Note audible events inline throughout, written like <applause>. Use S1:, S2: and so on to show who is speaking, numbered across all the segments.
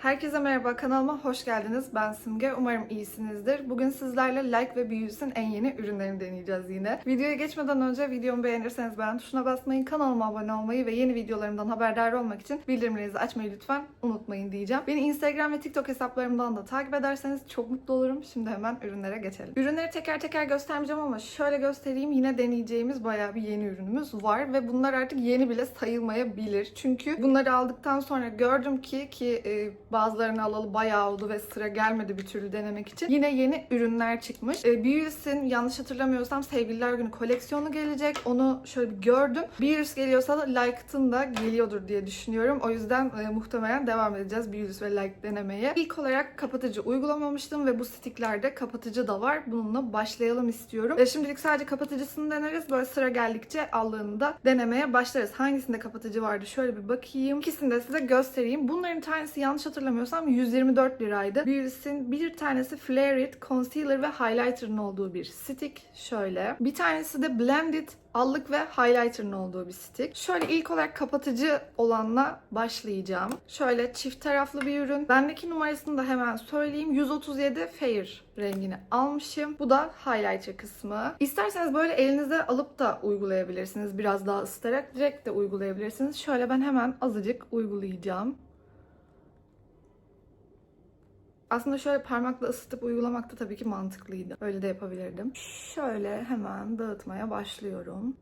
S1: Herkese merhaba, kanalıma hoş geldiniz. Ben Simge, umarım iyisinizdir. Bugün sizlerle Like ve Beauty's'in en yeni ürünlerini deneyeceğiz yine. Videoya geçmeden önce videomu beğenirseniz beğen tuşuna basmayı, kanalıma abone olmayı ve yeni videolarımdan haberdar olmak için bildirimlerinizi açmayı lütfen unutmayın diyeceğim. Beni Instagram ve TikTok hesaplarımdan da takip ederseniz çok mutlu olurum. Şimdi hemen ürünlere geçelim. Ürünleri teker teker göstermeyeceğim ama şöyle göstereyim. Yine deneyeceğimiz bayağı bir yeni ürünümüz var ve bunlar artık yeni bile sayılmayabilir. Çünkü bunları aldıktan sonra gördüm ki ki e, bazılarını alalı bayağı oldu ve sıra gelmedi bir türlü denemek için. Yine yeni ürünler çıkmış. E, Beauty's'in yanlış hatırlamıyorsam Sevgililer Günü koleksiyonu gelecek. Onu şöyle bir gördüm. Beauty geliyorsa da Like'ın da geliyordur diye düşünüyorum. O yüzden e, muhtemelen devam edeceğiz Beauty ve Like denemeye. İlk olarak kapatıcı uygulamamıştım ve bu sticklerde kapatıcı da var. Bununla başlayalım istiyorum. E, şimdilik sadece kapatıcısını deneriz. Böyle sıra geldikçe allığını da denemeye başlarız. Hangisinde kapatıcı vardı? Şöyle bir bakayım. İkisini de size göstereyim. Bunların tanesi yanlış hatırlamıyorsam 124 liraydı. Beauty's'in bir tanesi Flare It Concealer ve Highlighter'ın olduğu bir stick. Şöyle. Bir tanesi de Blended allık ve highlighter'ın olduğu bir stick. Şöyle ilk olarak kapatıcı olanla başlayacağım. Şöyle çift taraflı bir ürün. Bendeki numarasını da hemen söyleyeyim. 137 Fair rengini almışım. Bu da highlighter kısmı. İsterseniz böyle elinize alıp da uygulayabilirsiniz. Biraz daha ısıtarak direkt de uygulayabilirsiniz. Şöyle ben hemen azıcık uygulayacağım. Aslında şöyle parmakla ısıtıp uygulamak da tabii ki mantıklıydı. Öyle de yapabilirdim. Şöyle hemen dağıtmaya başlıyorum.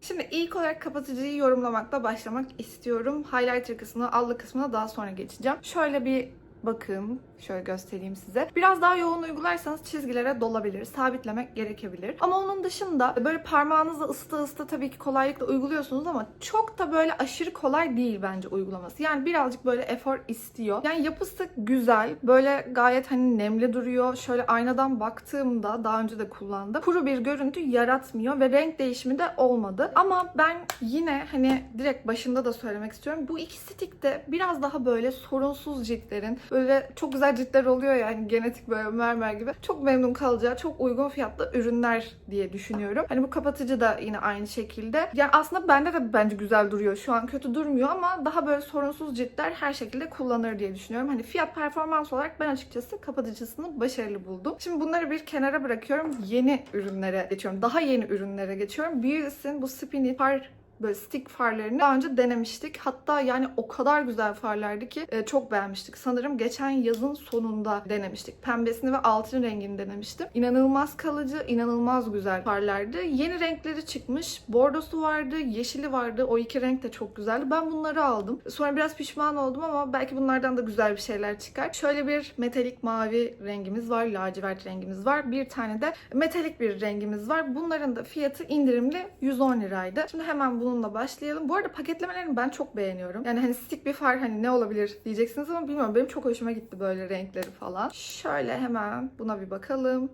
S1: Şimdi ilk olarak kapatıcıyı yorumlamakla başlamak istiyorum. Highlighter kısmına, allık kısmına daha sonra geçeceğim. Şöyle bir bakın. Şöyle göstereyim size. Biraz daha yoğun uygularsanız çizgilere dolabilir. Sabitlemek gerekebilir. Ama onun dışında böyle parmağınızla ısıta ısıta tabii ki kolaylıkla uyguluyorsunuz ama çok da böyle aşırı kolay değil bence uygulaması. Yani birazcık böyle efor istiyor. Yani yapısı güzel. Böyle gayet hani nemli duruyor. Şöyle aynadan baktığımda daha önce de kullandım. Kuru bir görüntü yaratmıyor ve renk değişimi de olmadı. Ama ben yine hani direkt başında da söylemek istiyorum. Bu iki stick de biraz daha böyle sorunsuz ciltlerin böyle çok güzel ciltler oluyor yani genetik böyle mermer gibi. Çok memnun kalacağı, çok uygun fiyatlı ürünler diye düşünüyorum. Hani bu kapatıcı da yine aynı şekilde. Yani aslında bende de bence güzel duruyor. Şu an kötü durmuyor ama daha böyle sorunsuz ciltler her şekilde kullanır diye düşünüyorum. Hani fiyat performans olarak ben açıkçası kapatıcısını başarılı buldum. Şimdi bunları bir kenara bırakıyorum. Yeni ürünlere geçiyorum. Daha yeni ürünlere geçiyorum. Beauty's'in bu Spinny Far böyle stick farlarını daha önce denemiştik. Hatta yani o kadar güzel farlardı ki e, çok beğenmiştik. Sanırım geçen yazın sonunda denemiştik. Pembesini ve altın rengini denemiştim. İnanılmaz kalıcı, inanılmaz güzel farlardı. Yeni renkleri çıkmış. Bordosu vardı, yeşili vardı. O iki renk de çok güzeldi. Ben bunları aldım. Sonra biraz pişman oldum ama belki bunlardan da güzel bir şeyler çıkar. Şöyle bir metalik mavi rengimiz var, lacivert rengimiz var. Bir tane de metalik bir rengimiz var. Bunların da fiyatı indirimli 110 liraydı. Şimdi hemen bunu bununla başlayalım. Bu arada paketlemelerini ben çok beğeniyorum. Yani hani stick bir far hani ne olabilir diyeceksiniz ama bilmiyorum. Benim çok hoşuma gitti böyle renkleri falan. Şöyle hemen buna bir bakalım.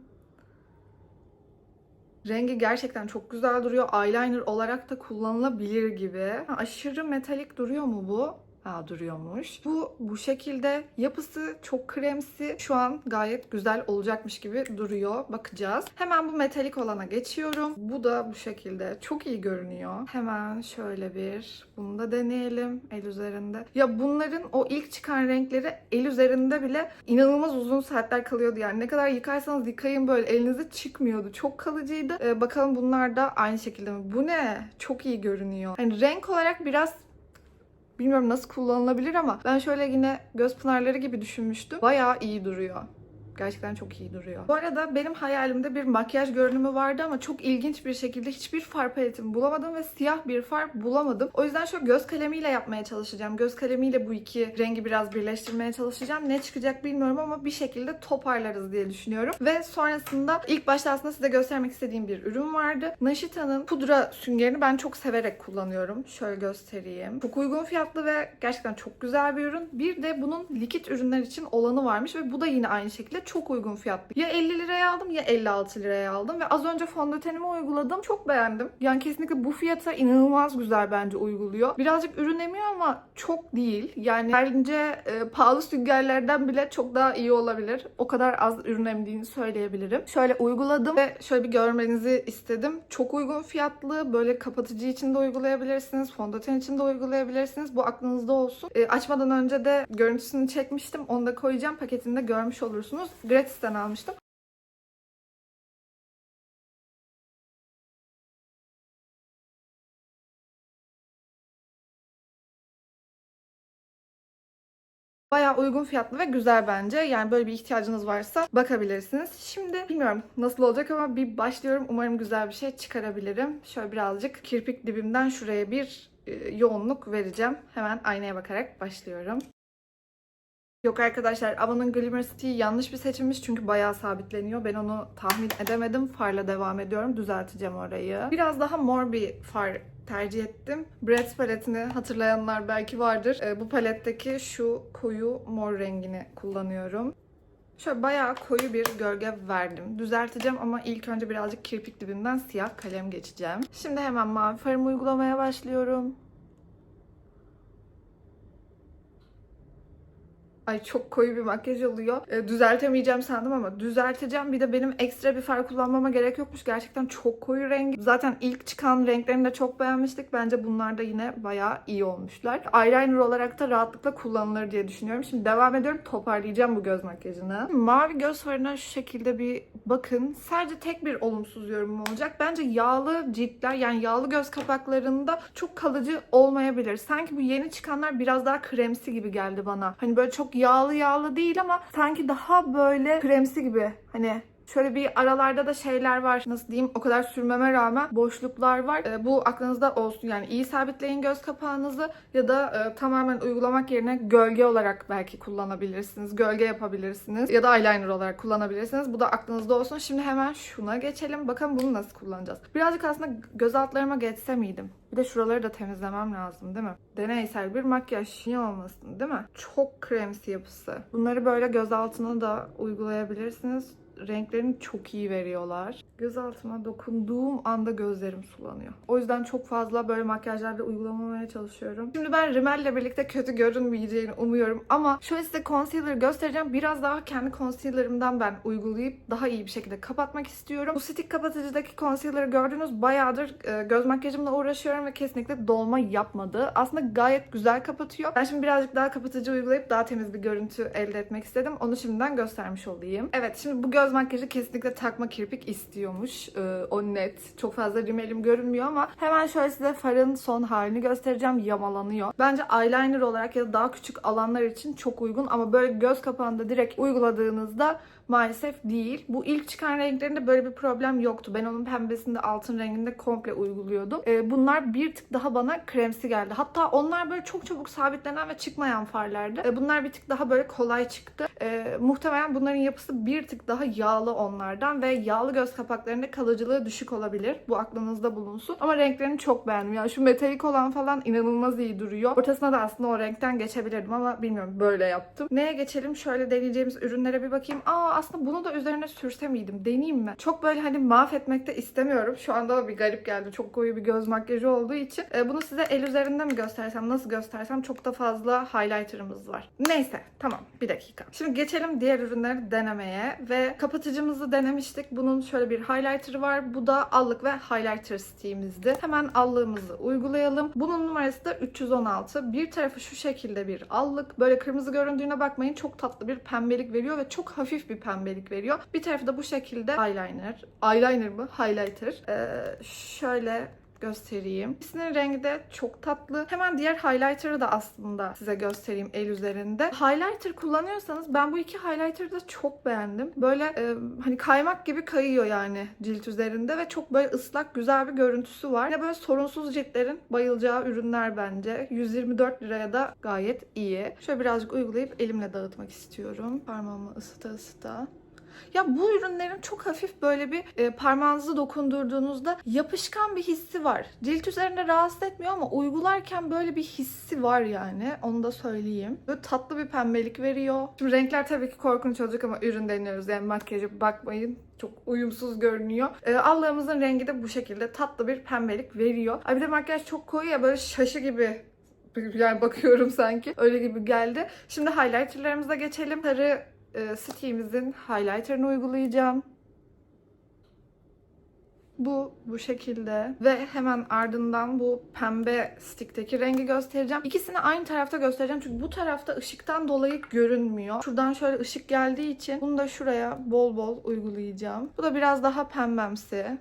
S1: Rengi gerçekten çok güzel duruyor. Eyeliner olarak da kullanılabilir gibi. Ha, aşırı metalik duruyor mu bu? Duruyormuş. Bu bu şekilde yapısı çok kremsi. Şu an gayet güzel olacakmış gibi duruyor. Bakacağız. Hemen bu metalik olana geçiyorum. Bu da bu şekilde çok iyi görünüyor. Hemen şöyle bir bunu da deneyelim el üzerinde. Ya bunların o ilk çıkan renkleri el üzerinde bile inanılmaz uzun saatler kalıyordu. Yani ne kadar yıkarsanız yıkayın böyle elinize çıkmıyordu. Çok kalıcıydı. Ee, bakalım bunlar da aynı şekilde mi? Bu ne? Çok iyi görünüyor. Hani renk olarak biraz Bilmiyorum nasıl kullanılabilir ama ben şöyle yine göz pınarları gibi düşünmüştüm. Bayağı iyi duruyor. Gerçekten çok iyi duruyor. Bu arada benim hayalimde bir makyaj görünümü vardı ama çok ilginç bir şekilde hiçbir far paletimi bulamadım ve siyah bir far bulamadım. O yüzden şu göz kalemiyle yapmaya çalışacağım. Göz kalemiyle bu iki rengi biraz birleştirmeye çalışacağım. Ne çıkacak bilmiyorum ama bir şekilde toparlarız diye düşünüyorum. Ve sonrasında ilk başta aslında size göstermek istediğim bir ürün vardı. Nashita'nın pudra süngerini ben çok severek kullanıyorum. Şöyle göstereyim. Çok uygun fiyatlı ve gerçekten çok güzel bir ürün. Bir de bunun likit ürünler için olanı varmış ve bu da yine aynı şekilde çok uygun fiyatlı. Ya 50 liraya aldım ya 56 liraya aldım ve az önce fondötenimi uyguladım. Çok beğendim. Yani kesinlikle bu fiyata inanılmaz güzel bence uyguluyor. Birazcık ürün emiyor ama çok değil. Yani bence e, pahalı süngerlerden bile çok daha iyi olabilir. O kadar az ürün emdiğini söyleyebilirim. Şöyle uyguladım ve şöyle bir görmenizi istedim. Çok uygun fiyatlı. Böyle kapatıcı için de uygulayabilirsiniz. Fondöten için de uygulayabilirsiniz. Bu aklınızda olsun. E, açmadan önce de görüntüsünü çekmiştim. Onu da koyacağım. Paketinde görmüş olursunuz. Gratis'ten almıştım. Bayağı uygun fiyatlı ve güzel bence. Yani böyle bir ihtiyacınız varsa bakabilirsiniz. Şimdi bilmiyorum nasıl olacak ama bir başlıyorum. Umarım güzel bir şey çıkarabilirim. Şöyle birazcık kirpik dibimden şuraya bir e, yoğunluk vereceğim. Hemen aynaya bakarak başlıyorum. Yok arkadaşlar Avon'un Glimmer Stick'i yanlış bir seçimmiş çünkü bayağı sabitleniyor. Ben onu tahmin edemedim. Farla devam ediyorum. Düzelteceğim orayı. Biraz daha mor bir far tercih ettim. Bratz paletini hatırlayanlar belki vardır. Ee, bu paletteki şu koyu mor rengini kullanıyorum. Şöyle bayağı koyu bir gölge verdim. Düzelteceğim ama ilk önce birazcık kirpik dibinden siyah kalem geçeceğim. Şimdi hemen mavi farımı uygulamaya başlıyorum. Ay çok koyu bir makyaj oluyor. E, düzeltemeyeceğim sandım ama düzelteceğim. Bir de benim ekstra bir far kullanmama gerek yokmuş. Gerçekten çok koyu rengi. Zaten ilk çıkan renklerini de çok beğenmiştik. Bence bunlar da yine bayağı iyi olmuşlar. Eyeliner olarak da rahatlıkla kullanılır diye düşünüyorum. Şimdi devam ediyorum. Toparlayacağım bu göz makyajını. Mavi göz farına şu şekilde bir bakın. Sadece tek bir olumsuz yorumum olacak. Bence yağlı ciltler yani yağlı göz kapaklarında çok kalıcı olmayabilir. Sanki bu yeni çıkanlar biraz daha kremsi gibi geldi bana. Hani böyle çok yağlı yağlı değil ama sanki daha böyle kremsi gibi. Hani Şöyle bir aralarda da şeyler var. Nasıl diyeyim? O kadar sürmeme rağmen boşluklar var. Ee, bu aklınızda olsun. Yani iyi sabitleyin göz kapağınızı ya da e, tamamen uygulamak yerine gölge olarak belki kullanabilirsiniz. Gölge yapabilirsiniz. Ya da eyeliner olarak kullanabilirsiniz. Bu da aklınızda olsun. Şimdi hemen şuna geçelim. Bakalım bunu nasıl kullanacağız. Birazcık aslında göz altlarıma geçse miydim? Bir de şuraları da temizlemem lazım değil mi? Deneysel bir makyaj niye olmasın değil mi? Çok kremsi yapısı. Bunları böyle göz altına da uygulayabilirsiniz renklerini çok iyi veriyorlar. Göz altıma dokunduğum anda gözlerim sulanıyor. O yüzden çok fazla böyle makyajlarda uygulamamaya çalışıyorum. Şimdi ben rimel ile birlikte kötü görünmeyeceğini umuyorum ama şöyle size concealer göstereceğim. Biraz daha kendi concealer'ımdan ben uygulayıp daha iyi bir şekilde kapatmak istiyorum. Bu stick kapatıcıdaki concealer'ı gördünüz. Bayağıdır e, göz makyajımla uğraşıyorum ve kesinlikle dolma yapmadı. Aslında gayet güzel kapatıyor. Ben şimdi birazcık daha kapatıcı uygulayıp daha temiz bir görüntü elde etmek istedim. Onu şimdiden göstermiş olayım. Evet şimdi bu göz makyajı kesinlikle takma kirpik istiyormuş. Ee, o net. Çok fazla rimelim görünmüyor ama hemen şöyle size farın son halini göstereceğim. Yamalanıyor. Bence eyeliner olarak ya da daha küçük alanlar için çok uygun ama böyle göz kapağında direkt uyguladığınızda maalesef değil. Bu ilk çıkan renklerinde böyle bir problem yoktu. Ben onun pembesinde altın renginde komple uyguluyordum. Ee, bunlar bir tık daha bana kremsi geldi. Hatta onlar böyle çok çabuk sabitlenen ve çıkmayan farlardı. Ee, bunlar bir tık daha böyle kolay çıktı. Ee, muhtemelen bunların yapısı bir tık daha yağlı onlardan ve yağlı göz kapaklarında kalıcılığı düşük olabilir. Bu aklınızda bulunsun. Ama renklerini çok beğendim. Yani şu metalik olan falan inanılmaz iyi duruyor. Ortasına da aslında o renkten geçebilirdim ama bilmiyorum böyle yaptım. Neye geçelim? Şöyle deneyeceğimiz ürünlere bir bakayım. Aa aslında bunu da üzerine sürse miydim? Deneyeyim mi? Çok böyle hani mahvetmek de istemiyorum. Şu anda da bir garip geldi. Çok koyu bir göz makyajı olduğu için. Ee, bunu size el üzerinde mi göstersem, nasıl göstersem çok da fazla highlighter'ımız var. Neyse tamam bir dakika. Şimdi geçelim diğer ürünleri denemeye ve kapatıcımızı denemiştik. Bunun şöyle bir highlighter'ı var. Bu da allık ve highlighter stiğimizdi. Hemen allığımızı uygulayalım. Bunun numarası da 316. Bir tarafı şu şekilde bir allık. Böyle kırmızı göründüğüne bakmayın. Çok tatlı bir pembelik veriyor ve çok hafif bir pembelik veriyor. Bir tarafı da bu şekilde eyeliner. Eyeliner mı? Highlighter. Ee, şöyle göstereyim. İkisinin rengi de çok tatlı. Hemen diğer highlighter'ı da aslında size göstereyim el üzerinde. Highlighter kullanıyorsanız ben bu iki highlighter'ı da çok beğendim. Böyle e, hani kaymak gibi kayıyor yani cilt üzerinde ve çok böyle ıslak güzel bir görüntüsü var. Yine böyle sorunsuz ciltlerin bayılacağı ürünler bence. 124 liraya da gayet iyi. Şöyle birazcık uygulayıp elimle dağıtmak istiyorum. Parmağımı ısıta ısıta. Ya bu ürünlerin çok hafif böyle bir e, parmağınızı dokundurduğunuzda yapışkan bir hissi var. Cilt üzerinde rahatsız etmiyor ama uygularken böyle bir hissi var yani. Onu da söyleyeyim. Böyle tatlı bir pembelik veriyor. Şimdi renkler tabii ki korkunç olacak ama ürün deniyoruz. Yani makyajı bakmayın. Çok uyumsuz görünüyor. E, allığımızın rengi de bu şekilde tatlı bir pembelik veriyor. Ay bir de makyaj çok koyu ya böyle şaşı gibi yani bakıyorum sanki. Öyle gibi geldi. Şimdi highlighterlarımıza geçelim. Sarı e, City'mizin highlighter'ını uygulayacağım. Bu bu şekilde ve hemen ardından bu pembe stickteki rengi göstereceğim. İkisini aynı tarafta göstereceğim çünkü bu tarafta ışıktan dolayı görünmüyor. Şuradan şöyle ışık geldiği için bunu da şuraya bol bol uygulayacağım. Bu da biraz daha pembemsi.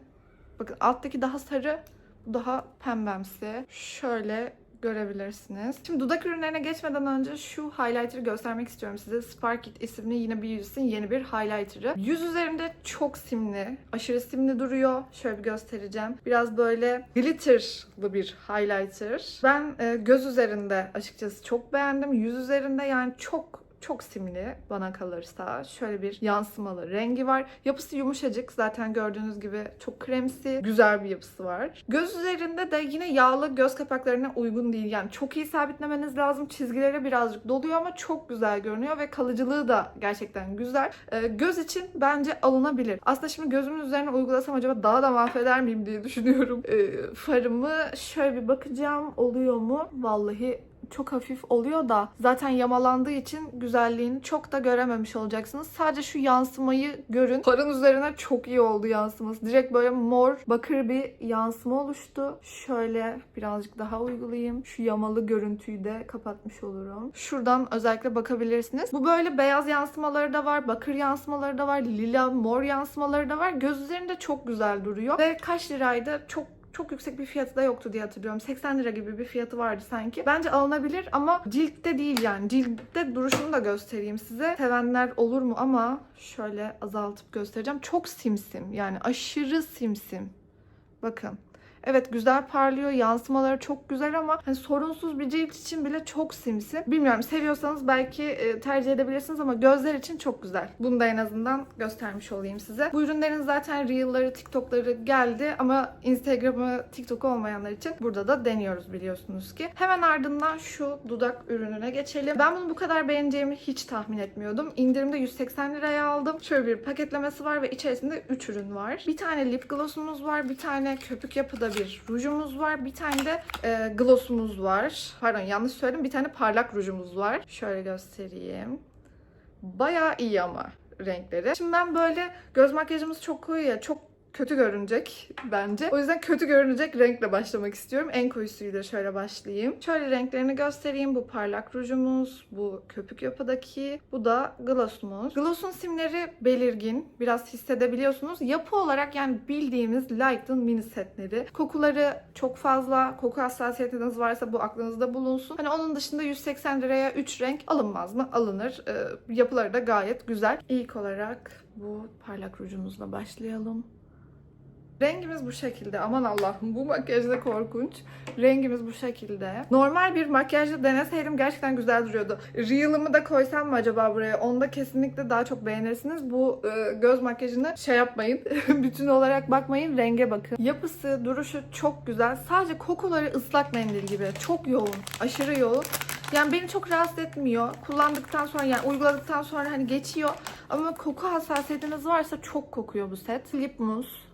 S1: Bakın alttaki daha sarı, bu daha pembemsi. Şöyle görebilirsiniz. Şimdi dudak ürünlerine geçmeden önce şu highlighter'ı göstermek istiyorum size. Spark It isimli yine bir yüzün yeni bir highlighter'ı. Yüz üzerinde çok simli, aşırı simli duruyor. Şöyle bir göstereceğim. Biraz böyle glitterlı bir highlighter. Ben e, göz üzerinde açıkçası çok beğendim. Yüz üzerinde yani çok çok simli bana kalırsa. Şöyle bir yansımalı rengi var. Yapısı yumuşacık. Zaten gördüğünüz gibi çok kremsi, güzel bir yapısı var. Göz üzerinde de yine yağlı göz kapaklarına uygun değil. Yani çok iyi sabitlemeniz lazım. Çizgileri birazcık doluyor ama çok güzel görünüyor ve kalıcılığı da gerçekten güzel. Ee, göz için bence alınabilir. Aslında şimdi gözümün üzerine uygulasam acaba daha da mahveder miyim diye düşünüyorum. Ee, farımı şöyle bir bakacağım. Oluyor mu? Vallahi çok hafif oluyor da zaten yamalandığı için güzelliğini çok da görememiş olacaksınız. Sadece şu yansımayı görün. Farın üzerine çok iyi oldu yansıması. Direkt böyle mor, bakır bir yansıma oluştu. Şöyle birazcık daha uygulayayım. Şu yamalı görüntüyü de kapatmış olurum. Şuradan özellikle bakabilirsiniz. Bu böyle beyaz yansımaları da var, bakır yansımaları da var, lila, mor yansımaları da var. Göz üzerinde çok güzel duruyor. Ve kaç liraydı? Çok çok yüksek bir fiyatı da yoktu diye hatırlıyorum. 80 lira gibi bir fiyatı vardı sanki. Bence alınabilir ama ciltte değil yani. Ciltte duruşunu da göstereyim size. Sevenler olur mu ama şöyle azaltıp göstereceğim. Çok simsim yani aşırı simsim. Bakın. Evet güzel parlıyor. Yansımaları çok güzel ama hani sorunsuz bir cilt için bile çok simsi. Bilmiyorum seviyorsanız belki e, tercih edebilirsiniz ama gözler için çok güzel. Bunu da en azından göstermiş olayım size. Bu ürünlerin zaten Reel'ları, TikTok'ları geldi ama Instagram'ı, TikTok olmayanlar için burada da deniyoruz biliyorsunuz ki. Hemen ardından şu dudak ürününe geçelim. Ben bunu bu kadar beğeneceğimi hiç tahmin etmiyordum. İndirimde 180 liraya aldım. Şöyle bir paketlemesi var ve içerisinde 3 ürün var. Bir tane lip glossumuz var, bir tane köpük yapıda bir rujumuz var. Bir tane de e, glossumuz var. Pardon yanlış söyledim. Bir tane parlak rujumuz var. Şöyle göstereyim. Bayağı iyi ama renkleri. Şimdi ben böyle göz makyajımız çok koyu ya. Çok kötü görünecek bence. O yüzden kötü görünecek renkle başlamak istiyorum. En koyusuyla şöyle başlayayım. Şöyle renklerini göstereyim. Bu parlak rujumuz, bu köpük yapıdaki, bu da glossumuz. Gloss'un simleri belirgin. Biraz hissedebiliyorsunuz. Yapı olarak yani bildiğimiz Light'ın mini setleri. Kokuları çok fazla. Koku hassasiyetiniz varsa bu aklınızda bulunsun. Hani onun dışında 180 liraya 3 renk alınmaz mı? Alınır. Ee, yapıları da gayet güzel. İlk olarak bu parlak rujumuzla başlayalım. Rengimiz bu şekilde. Aman Allah'ım bu makyaj da korkunç. Rengimiz bu şekilde. Normal bir makyajla deneseydim gerçekten güzel duruyordu. Reel'ımı da koysam mı acaba buraya? Onda kesinlikle daha çok beğenirsiniz. Bu e, göz makyajını şey yapmayın. <laughs> Bütün olarak bakmayın. Renge bakın. Yapısı, duruşu çok güzel. Sadece kokuları ıslak mendil gibi. Çok yoğun. Aşırı yoğun. Yani beni çok rahatsız etmiyor. Kullandıktan sonra yani uyguladıktan sonra hani geçiyor. Ama koku hassasiyetiniz varsa çok kokuyor bu set. Lip mousse.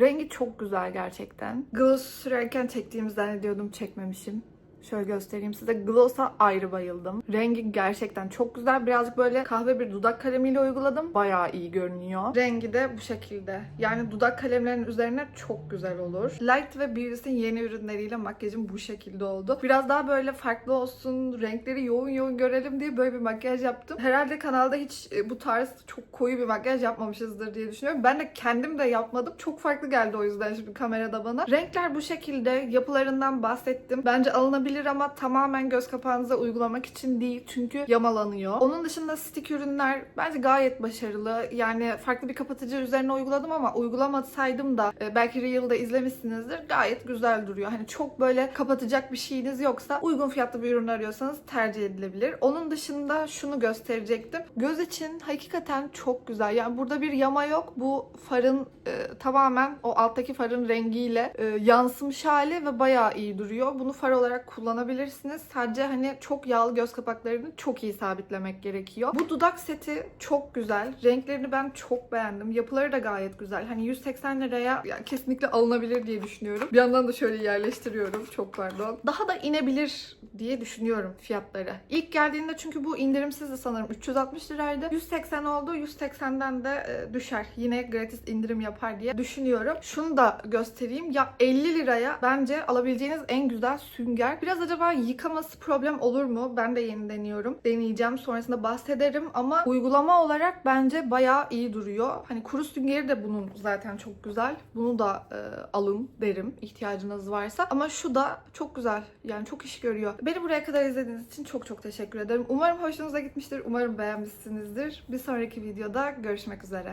S1: Rengi çok güzel gerçekten. Gloss sürerken çektiğimi zannediyordum çekmemişim. Şöyle göstereyim size. Gloss'a ayrı bayıldım. Rengi gerçekten çok güzel. Birazcık böyle kahve bir dudak kalemiyle uyguladım. Bayağı iyi görünüyor. Rengi de bu şekilde. Yani dudak kalemlerinin üzerine çok güzel olur. Light ve Beauty's'in yeni ürünleriyle makyajım bu şekilde oldu. Biraz daha böyle farklı olsun, renkleri yoğun yoğun görelim diye böyle bir makyaj yaptım. Herhalde kanalda hiç e, bu tarz çok koyu bir makyaj yapmamışızdır diye düşünüyorum. Ben de kendim de yapmadım. Çok farklı geldi o yüzden şimdi kamerada bana. Renkler bu şekilde. Yapılarından bahsettim. Bence alınabilir olabilir ama tamamen göz kapağınıza uygulamak için değil çünkü yamalanıyor. Onun dışında stick ürünler bence gayet başarılı. Yani farklı bir kapatıcı üzerine uyguladım ama uygulamasaydım da e, belki Reel'da izlemişsinizdir. Gayet güzel duruyor. Hani çok böyle kapatacak bir şeyiniz yoksa uygun fiyatlı bir ürün arıyorsanız tercih edilebilir. Onun dışında şunu gösterecektim. Göz için hakikaten çok güzel. Yani burada bir yama yok. Bu farın e, tamamen o alttaki farın rengiyle e, yansımış hali ve bayağı iyi duruyor. Bunu far olarak kullanabilirsiniz. Sadece hani çok yağlı göz kapaklarını çok iyi sabitlemek gerekiyor. Bu dudak seti çok güzel. Renklerini ben çok beğendim. Yapıları da gayet güzel. Hani 180 liraya ya kesinlikle alınabilir diye düşünüyorum. Bir yandan da şöyle yerleştiriyorum. Çok pardon. Daha da inebilir diye düşünüyorum fiyatları. İlk geldiğinde çünkü bu indirimsizdi sanırım. 360 liraydı. 180 oldu. 180'den de e, düşer. Yine gratis indirim yapar diye düşünüyorum. Şunu da göstereyim. Ya 50 liraya bence alabileceğiniz en güzel sünger. Biraz acaba yıkaması problem olur mu? Ben de yeni deniyorum. Deneyeceğim. Sonrasında bahsederim ama uygulama olarak bence bayağı iyi duruyor. Hani kuru süngeri de bunun zaten çok güzel. Bunu da e, alın derim ihtiyacınız varsa. Ama şu da çok güzel. Yani çok iş görüyor. Beni buraya kadar izlediğiniz için çok çok teşekkür ederim. Umarım hoşunuza gitmiştir. Umarım beğenmişsinizdir. Bir sonraki videoda görüşmek üzere.